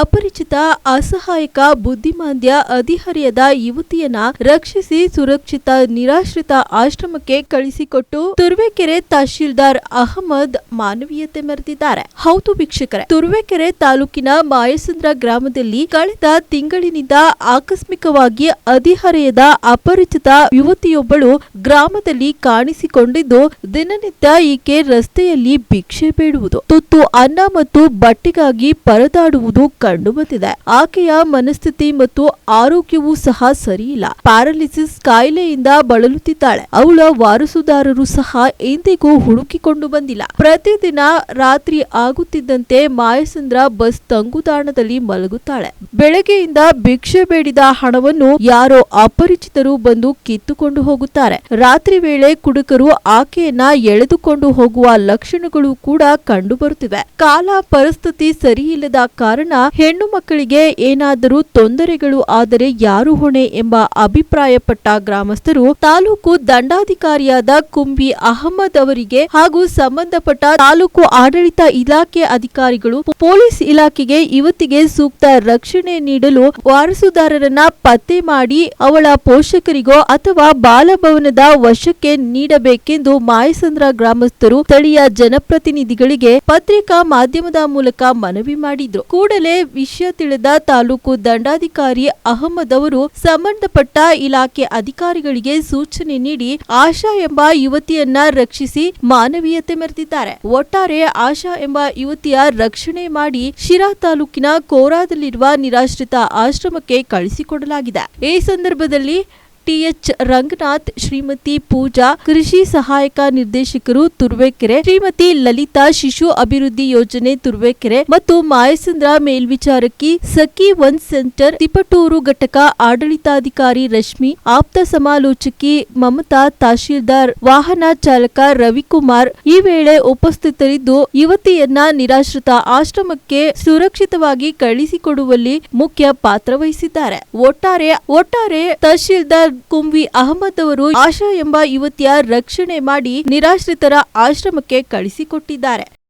ಅಪರಿಚಿತ, ಅಸಹಾಯಕ, ಬುದ್ಧಿಮಾಂದ್ಯ, ಅಧಿಹರಿಯದ ಯುವತಿಯನ್ನ ರಕ್ಷಿಸಿ ಸುರಕ್ಷಿತ, ನಿರಾಶ್ರಿತ ಆಶ್ರಮಕ್ಕೆ ಕಳಿಸಿಕೊಟ್ಟು ತುರುವೇಕೆರೆ ತಹಶೀಲ್ದಾರ್ ಅಹಮದ್ ಮಾನವೀಯತೆ ಮೆರೆದಿದ್ದಾರೆ. ಹೌದು ವೀಕ್ಷಕರೇ, ತುರುವೇಕೆರೆ ತಾಲೂಕಿನ ಮಾಯಸಂದ್ರ ಗ್ರಾಮದಲ್ಲಿ ಕಳೆದ ತಿಂಗಳಿನಿಂದ ಆಕಸ್ಮಿಕವಾಗಿ ಅಧಿಹರೆಯದ ಅಪರಿಚಿತ ಯುವತಿಯೊಬ್ಬಳು ಗ್ರಾಮದಲ್ಲಿ ಕಾಣಿಸಿಕೊಂಡಿದ್ದು, ದಿನನಿತ್ಯ ಈಕೆ ರಸ್ತೆಯಲ್ಲಿ ಭಿಕ್ಷೆ ಬೇಡುವುದು, ತುತ್ತು ಅನ್ನ ಮತ್ತು ಬಟ್ಟೆಗಾಗಿ ಪರದಾಡುವುದು ಕಂಡುಬಂದಿದೆ. ಆಕೆಯ ಮನಸ್ಥಿತಿ ಮತ್ತು ಆರೋಗ್ಯವೂ ಸಹ ಸರಿಯಿಲ್ಲ. ಪ್ಯಾರಾಲಿಸಿಸ್ ಕಾಯಿಲೆಯಿಂದ ಬಳಲುತ್ತಿದ್ದಾಳೆ. ಅವಳ ವಾರಸುದಾರರು ಸಹ ಎಂದಿಗೂ ಹುಡುಕಿಕೊಂಡು ಬಂದಿಲ್ಲ. ಪ್ರತಿದಿನ ರಾತ್ರಿ ಆಗುತ್ತಿದ್ದಂತೆ ಮಾಯಸಂದ್ರ ಬಸ್ ತಂಗುದಾಣದಲ್ಲಿ ಮಲಗುತ್ತಾಳೆ. ಬೆಳಗ್ಗೆಯಿಂದ ಭಿಕ್ಷೆ ಬೇಡಿದ ಹಣವನ್ನು ಯಾರೋ ಅಪರಿಚಿತರು ಬಂದು ಕಿತ್ತುಕೊಂಡು ಹೋಗುತ್ತಾರೆ. ರಾತ್ರಿ ವೇಳೆ ಕುಡುಕರು ಆಕೆಯನ್ನ ಎಳೆದುಕೊಂಡು ಹೋಗುವ ಲಕ್ಷಣಗಳು ಕೂಡ ಕಂಡುಬರುತ್ತಿವೆ. ಕಾಲ, ಪರಿಸ್ಥಿತಿ ಸರಿಯಿಲ್ಲದ ಕಾರಣ ಹೆಣ್ಣು ಮಕ್ಕಳಿಗೆ ಏನಾದರೂ ತೊಂದರೆಗಳು ಆದರೆ ಯಾರು ಹೊಣೆ ಎಂಬ ಅಭಿಪ್ರಾಯಪಟ್ಟ ಗ್ರಾಮಸ್ಥರು ತಾಲೂಕು ದಂಡಾಧಿಕಾರಿಯಾದ ಕುಂಬಿ ಅಹಮದ್ ಅವರಿಗೆ ಹಾಗೂ ಸಂಬಂಧಪಟ್ಟ ತಾಲೂಕು ಆಡಳಿತ ಇಲಾಖೆ ಅಧಿಕಾರಿಗಳು ಪೊಲೀಸ್ ಇಲಾಖೆಗೆ ಯುವತಿಗೆ ಸೂಕ್ತ ರಕ್ಷಣೆ ನೀಡಲು ವಾರಸುದಾರರನ್ನ ಪತ್ತೆ ಮಾಡಿ ಅವಳ ಪೋಷಕರಿಗೋ ಅಥವಾ ಬಾಲಭವನದ ವಶಕ್ಕೆ ನೀಡಬೇಕೆಂದು ಮಾಯಸಂದ್ರ ಗ್ರಾಮಸ್ಥರು ಸ್ಥಳೀಯ ಜನಪ್ರತಿನಿಧಿಗಳಿಗೆ ಪತ್ರಿಕಾ ಮಾಧ್ಯಮದ ಮೂಲಕ ಮನವಿ ಮಾಡಿದ್ರು. ಕೂಡಲೇ ವಿಷಯ ತಿಳಿದ ತಾಲೂಕು ದಂಡಾಧಿಕಾರಿ ಅಹಮದ್ ಅವರು, ಸಂಬಂಧಪಟ್ಟ ಇಲಾಖೆ ಅಧಿಕಾರಿಗಳಿಗೆ ಸೂಚನೆ ನೀಡಿ ಆಶಾ ಎಂಬ ಯುವತಿಯನ್ನ ರಕ್ಷಿಸಿ ಮಾನವೀಯತೆ ಮೆರೆದಿದ್ದಾರೆ. ಒಟ್ಟಾರೆ ಆಶಾ ಎಂಬ ಯುವತಿಯ ರಕ್ಷಣೆ ಮಾಡಿ ಶಿರಾ ತಾಲೂಕಿನ ಕೋರಾದಲ್ಲಿರುವ ನಿರಾಶ್ರಿತ ಆಶ್ರಮಕ್ಕೆ ಕಳಿಸಿಕೊಡಲಾಗಿದೆ. ಈ ಸಂದರ್ಭದಲ್ಲಿ ಟಿಎಚ್ ರಂಗನಾಥ್, ಶ್ರೀಮತಿ ಪೂಜಾ, ಕೃಷಿ ಸಹಾಯಕ ನಿರ್ದೇಶಕರು ತುರುವೇಕೆರೆ, ಶ್ರೀಮತಿ ಲಲಿತಾ ಶಿಶು ಅಭಿವೃದ್ಧಿ ಯೋಜನೆ ತುರುವೇಕೆರೆ ಮತ್ತು ಮಾಯಸಂದ್ರ ಮೇಲ್ವಿಚಾರಕಿ ಸಖಿ ಒನ್ ಸೆಂಟರ್, ತಿಪಟೂರು ಘಟಕ ಆಡಳಿತಾಧಿಕಾರಿ ರಶ್ಮಿ, ಆಪ್ತ ಸಮಾಲೋಚಕಿ ಮಮತಾ ತಹಶೀಲ್ದಾರ್, ವಾಹನ ಚಾಲಕ ರವಿಕುಮಾರ್ ಈ ವೇಳೆ ಉಪಸ್ಥಿತರಿದ್ದು ಯುವತಿಯನ್ನ ನಿರಾಶ್ರಿತ ಆಶ್ರಮಕ್ಕೆ ಸುರಕ್ಷಿತವಾಗಿ ಕಳಿಸಿಕೊಡುವಲ್ಲಿ ಮುಖ್ಯ ಪಾತ್ರ ವಹಿಸಿದ್ದಾರೆ. ಒಟ್ಟಾರೆ ಒಟ್ಟಾರೆ ತಹಶೀಲ್ದಾರ್ ಕುಂವಿ ಅಹಮದ್ ಅವರು ಆಶಾ ಎಂಬ ಯುವತಿಯ ರಕ್ಷಣೆ ಮಾಡಿ ನಿರಾಶ್ರಿತರ ಆಶ್ರಮಕ್ಕೆ ಕಳಿಸಿಕೊಟ್ಟಿದ್ದಾರೆ.